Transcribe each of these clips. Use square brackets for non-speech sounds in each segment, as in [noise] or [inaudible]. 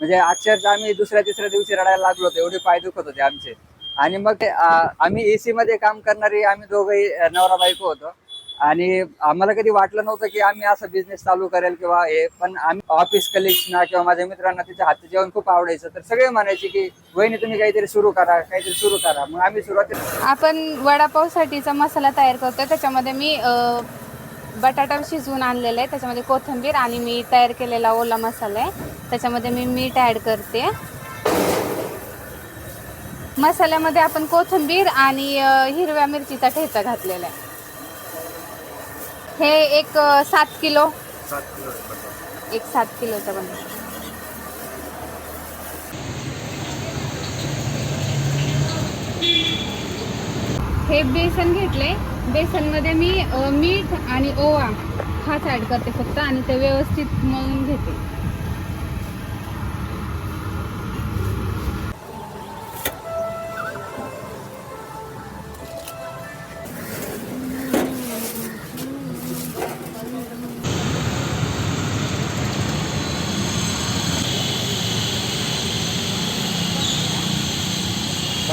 म्हणजे अक्षरशः आम्ही दुसऱ्या तिसऱ्या दिवशी रडायला लागलो होतो. एवढे पाय दुखत होते आमचे. आणि मग ते, आम्ही एसी मध्ये काम करणारी आम्ही दोघंही नवरा बायको होतो. आणि आम्हाला कधी वाटलं नव्हतं की आम्ही असं बिझनेस चालू करेल किंवा हे पण आम्ही ऑफिस कलिग्सना किंवा माझ्या मित्रांना तिच्या हातचं जेवण खूप आवडायचं. तर सगळे म्हणायचे की वहिनी तुम्ही काहीतरी सुरू करा काहीतरी सुरू करा. मग आम्ही सुरुवात आपण वडापावसाठीचा मसाला तयार करतोय. त्याच्यामध्ये मी बटाटा शिजवून आणलेला आहे. त्याच्यामध्ये कोथिंबीर आणि मी तयार केलेला ओला मसाला आहे. त्याच्यामध्ये मी मीठ ॲड करते. मसाल्यामध्ये आपण कोथिंबीर आणि हिरव्या मिरचीचा ठेचा घातलेला आहे. हे एक सात किलो. एक सात किलोचा बनव हे बेसन घेतले. बेसनमध्ये मी मीठ आणि ओवा हाच ॲड करते फक्त आणि ते व्यवस्थित मळून घेते.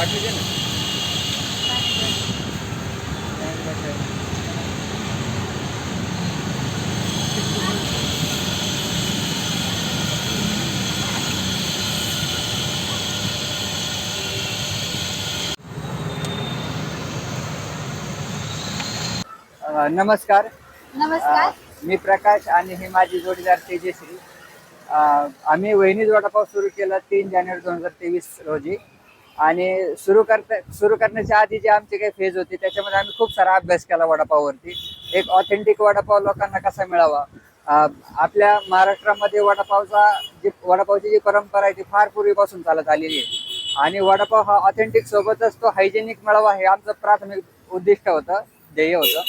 बाटली दे ना. अ, नमस्कार. नमस्कार. अ, मी प्रकाश आणि ही माझी जोडीदार तेजश्री. अ, आम्ही वहिनीज वडापाव सुरू केला तीन जानेवारी दोन हजार तेवीस रोजी. आणि सुरू करता सुरू करण्याच्या आधी जे आमचे काही फेज होते त्याच्यामध्ये आम्ही खूप सारा अभ्यास केला वडापाववरती. एक ऑथेंटिक वडापाव लोकांना कसा मिळावा? आपल्या महाराष्ट्रामध्ये वडापावचा जी वडापावची जी परंपरा आहे ती फार पूर्वीपासून चालत आलेली आहे. आणि वडापाव हा ऑथेंटिक सोबतच तो हायजेनिक मिळावा हे आमचं प्राथमिक उद्दिष्ट होतं ध्येय होतं.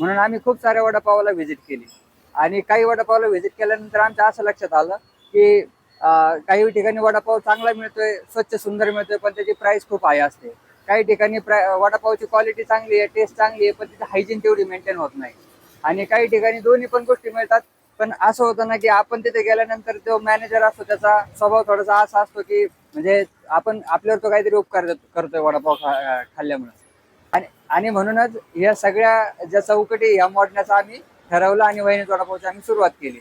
म्हणून आम्ही खूप साऱ्या वडापावाला व्हिजिट केली. आणि काही वडापावला व्हिजिट केल्यानंतर आमच्या असं लक्षात आलं की काही ठिकाणी वडापाव चांगला मिळतोय स्वच्छ सुंदर मिळतोय पण त्याची प्राइस खूप हाय असते. काही ठिकाणी वडापावची क्वालिटी चांगली आहे टेस्ट चांगली आहे पण त्याची हायजीन तेवढी मेंटेन होत नाही. आणि काही ठिकाणी दोन्ही पण गोष्टी मिळतात पण असं होतं ना की आपण तिथे गेल्यानंतर तो मॅनेजर असतो त्याचा स्वभाव थोडासा असा असतो की म्हणजे आपण आपल्यावर तो काहीतरी उपकार करतोय वडापाव खा खाल्ल्यामुळे. आणि आणि म्हणूनच या सगळ्या ज्या चौकटी ह्या मोडण्याचा आम्ही ठरवलं आणि वहिनीज वडापावची आम्ही सुरुवात केली.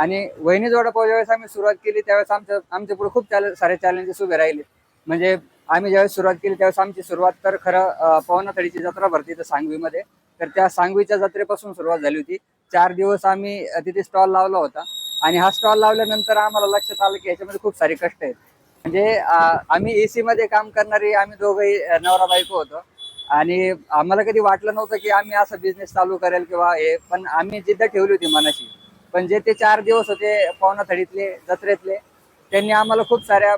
आणि वहिनी वडापाव ज्यावेळेस आम्ही सुरुवात केली त्यावेळेस आमच्या आमच्या पुढे खूप चॅलेंज सारे चॅलेंजेस उभे राहिले. म्हणजे आम्ही ज्यावेळेस सुरुवात केली त्यावेळेस आमची सुरुवात तर खरं अं, पवनाथडीची जत्रा भरती तर सांगवीमध्ये. तर त्या सांगवीच्या जत्रेपासून सुरुवात झाली होती. चार दिवस आम्ही तिथे स्टॉल लावला होता. आणि हा स्टॉल लावल्यानंतर आम्हाला लक्षात आलं की याच्यामध्ये खूप सारे कष्ट आहेत. म्हणजे आम्ही आम्ही एसी मध्ये काम करणारी आम्ही दोघंही नवरा बायको होतो. आणि आम्हाला कधी वाटलं नव्हतं की आम्ही असं बिझनेस चालू करेल किंवा हे पण आम्ही जिद्द ठेवली होती मनाशी. पण जे ते चार दिवस होते पवना थडीतले जत्रेतले त्यांनी आम्हाला खूप साऱ्या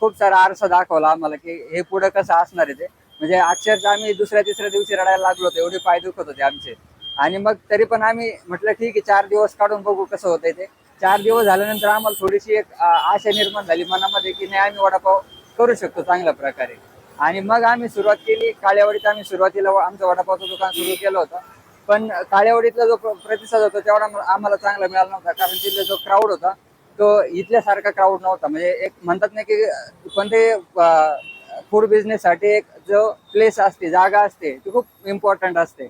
खूप सारा आरसा दाखवला आम्हाला की हे पुढं कसं असणार आहे ते. म्हणजे अक्षरशः आम्ही दुसऱ्या तिसऱ्या दिवशी रडायला लागलो होतो एवढे पाय दुखत होते आमचे. आणि मग तरी पण आम्ही म्हटलं ठीक आहे चार दिवस काढून बघू कसं होतंय ते. चार दिवस झाल्यानंतर आम्हाला थोडीशी एक आशा निर्माण झाली मनामध्ये की नाही आम्ही वडापाव करू शकतो चांगल्या प्रकारे. आणि मग आम्ही सुरुवात केली. काळ्यावाडीत आम्ही सुरुवातीला आमचं वडापावचं दुकान सुरू केलं होतं. पण काळ्यावाडीतला जो प्रतिसाद होता तेवढा आम्हाला चांगला मिळाला नव्हता. कारण तिथला जो क्राऊड होता तो इथल्यासारखा क्राऊड नव्हता. म्हणजे एक म्हणतात ना की पण कोणते फूड बिझनेससाठी एक जो प्लेस असते जागा असते ती खूप इम्पॉर्टंट असते.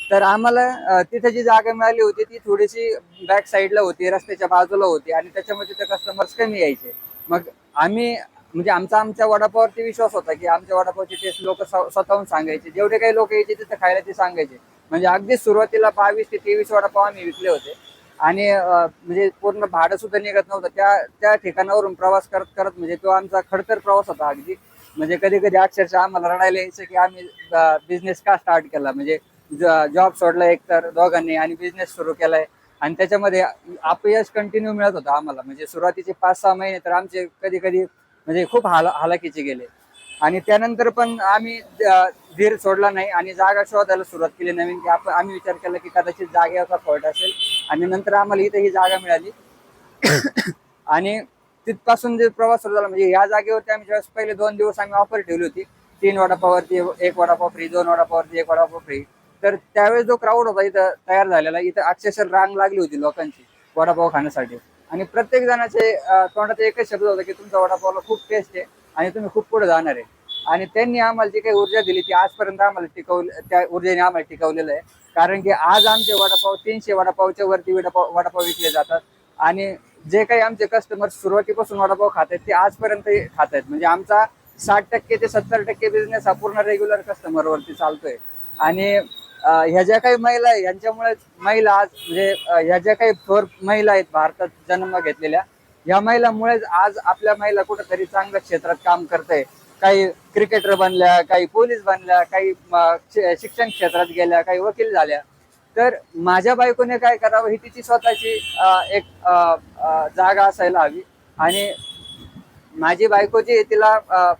तर आम्हाला तिथे जी जागा मिळाली होती ती थोडीशी बॅक साईडला होती रस्त्याच्या बाजूला होती आणि त्याच्यामध्ये ते कस्टमर्स कमी यायचे. मग आम्ही म्हणजे आमचा आमच्या वडापावरती विश्वास होता की आमच्या वडापावची टेस्ट लोक स्वतःहून सांगायचे. जेवढे काही लोक यायचे तिथं खायला ते सांगायचे. म्हणजे अगदी सुरुवातीला बावीस ते तेवीस वडापाव आम्ही विकले होते. आणि म्हणजे पूर्ण भाडं सुद्धा निघत नव्हतं. त्या त्या ठिकाणावरून प्रवास करत करत म्हणजे तो आमचा खडतर प्रवास होता अगदी. म्हणजे कधी कधी अक्षरशः आम्हाला रडायला यायचं की आम्ही बिझनेस का स्टार्ट केला? म्हणजे जॉब सोडला एक तर दोघांनी आणि बिझनेस सुरू केलाय. आणि त्याच्यामध्ये अपयश कंटिन्यू मिळत होतं आम्हाला. म्हणजे सुरुवातीचे पाच सहा महिने तर आमचे कधी कधी म्हणजे खूप हाला हालाकीचे गेले. आणि त्यानंतर पण आम्ही धीर सोडला नाही आणि जागा शोधायला सुरुवात केली. नवीन की आपण आम्ही विचार केला की कदाचित जागेचा फॉल्ट असेल. आणि नंतर आम्हाला इथे ही जागा मिळाली. [coughs] आणि तिथपासून जे प्रवास सुरू झाला म्हणजे या जागेवरती आम्ही ज्यावेळेस पहिले दोन दिवस आम्ही ऑफर ठेवली होती. तीन वडापावरती एक वडापाव फ्री दोन वडापावरती एक वडापाव फ्री तर त्यावेळेस जो क्राऊड होता इथं तयार झालेला इथं अक्षरशः रांग लागली होती लोकांची वडापाव खाण्यासाठी. आणि प्रत्येक जणाचे तोंडात एकच शब्द होता की तुमचा वडापावला खूप टेस्ट आहे आणि तुम्ही खूप पुढे जाणार आहे. आणि त्यांनी आम्हाला जी काही ऊर्जा दिली ती आजपर्यंत आम्हाला टिकवलं त्या ऊर्जेने आम्हाला टिकवलेलं आहे. कारण की आज आमचे वडापाव तीनशे वडापावच्या वरती वडापाव वडापाव विकले जातात. आणि जे काही आमचे कस्टमर सुरुवातीपासून वडापाव खात आहेत ते आजपर्यंत खात आहेत. म्हणजे आमचा साठ टक्के ते सत्तर टक्के बिझनेस हा पूर्ण रेग्युलर कस्टमरवरती चालतोय. आणि ह्या ज्या काही महिला आहे यांच्यामुळे महिला आज म्हणजे ह्या ज्या काही थोर महिला आहेत भारतात जन्म घेतलेल्या या महिलांमुळेच आज आपल्या महिला कुठेतरी चांगल्या क्षेत्रात काम करते काही क्रिकेटर बनल्या काही पोलीस बनल्या काही शिक्षण क्षेत्रात गेल्या काही वकील झाल्या. तर माझ्या बायकोने काय करावं ही तिची स्वतःची एक जागा असायला हवी. आणि माझी बायको जी तिला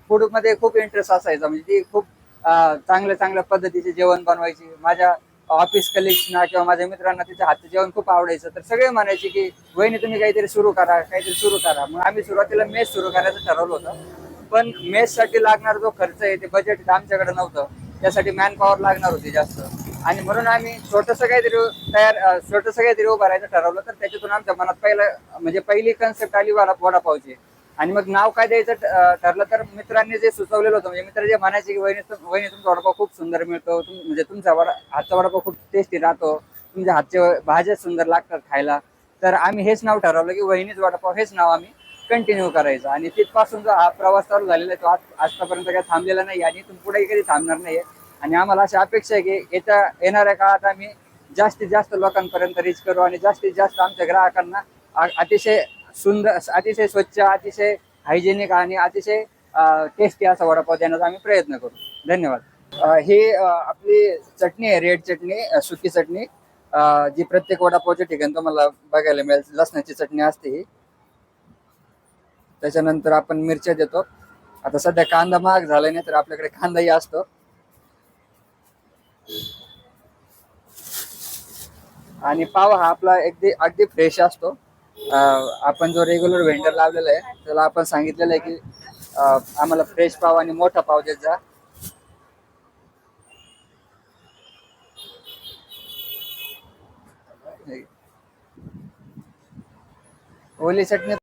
फूडमध्ये खूप इंटरेस्ट असायचा. म्हणजे ती खूप चांगल्या चांगल्या पद्धतीचे जेवण बनवायची. माझ्या ऑफिस कलिग्सना किंवा माझ्या मित्रांना तिच्या हातचं जेवण खूप आवडायचं. तर सगळे म्हणायचे की वहिनी तुम्ही काहीतरी सुरू करा काहीतरी सुरू करा. मग आम्ही सुरुवातीला मेस सुरू करायचं ठरवलं होतं. पण मेससाठी लागणारा जो खर्च आहे ते बजेट आमच्याकडे नव्हतं. त्यासाठी मॅन पॉवर लागणार होती जास्त. आणि म्हणून आम्ही छोटंसं काहीतरी तयार छोटंसं काहीतरी उभारायचं ठरवलं. तर त्याच्यातून आमच्या मनात पहिलं म्हणजे पहिली कन्सेप्ट आली वडा वडापावची. आणि मग नाव काय द्यायचं ठरलं तर मित्रांनी जे सुचवलेलं होतं म्हणजे मित्र जे म्हणायचे की वहिनी वहिनी तुमचा वडापाव खूप सुंदर मिळतो तुम- म्हणजे तुमचा वडा हातचा वडापाव खूप टेस्टी राहतो तुमच्या हातचे भाज्या सुंदर लागतात खायला. तर आम्ही हेच नाव ठरवलं की वहिनीच वडापाव हेच नाव आम्ही कंटिन्यू करायचं. आणि तिथपासून जो हा प्रवास चालू झालेला आहे तो आज आजपर्यंत काही थांबलेला नाही आणि इथून पुढेही कधी थांबणार नाही आणि आम्हाला अशी अपेक्षा आहे की येत्या येणाऱ्या काळात आम्ही जास्तीत जास्त लोकांपर्यंत रीच करू आणि जास्तीत जास्त आमच्या ग्राहकांना अतिशय सुंदर अतिशय स्वच्छ अतिशय हायजेनिक आणि अतिशय टेस्टी असा वडापाव देण्याचा आम्ही प्रयत्न करू. धन्यवाद. ही आपली चटणी आहे रेड चटणी सुकी चटणी. जी प्रत्येक वडापावच्या ठिकाणी तुम्हाला बघायला मिळेल लसणाची चटणी असते ही. त्याच्यानंतर आपण मिरच्या देतो. आता सध्या कांदा महाग झालाय नाही तर आपल्याकडे कांदाही असतो. आणि पाव हा आपला अगदी अगदी फ्रेश असतो. आपण जो रेग्युलर व्हेंडर लावलेला आहे त्याला आपण सांगितलेलं आहे की आम्हाला फ्रेश पाव आणि मोठा पाव देत जा. ओली चटणी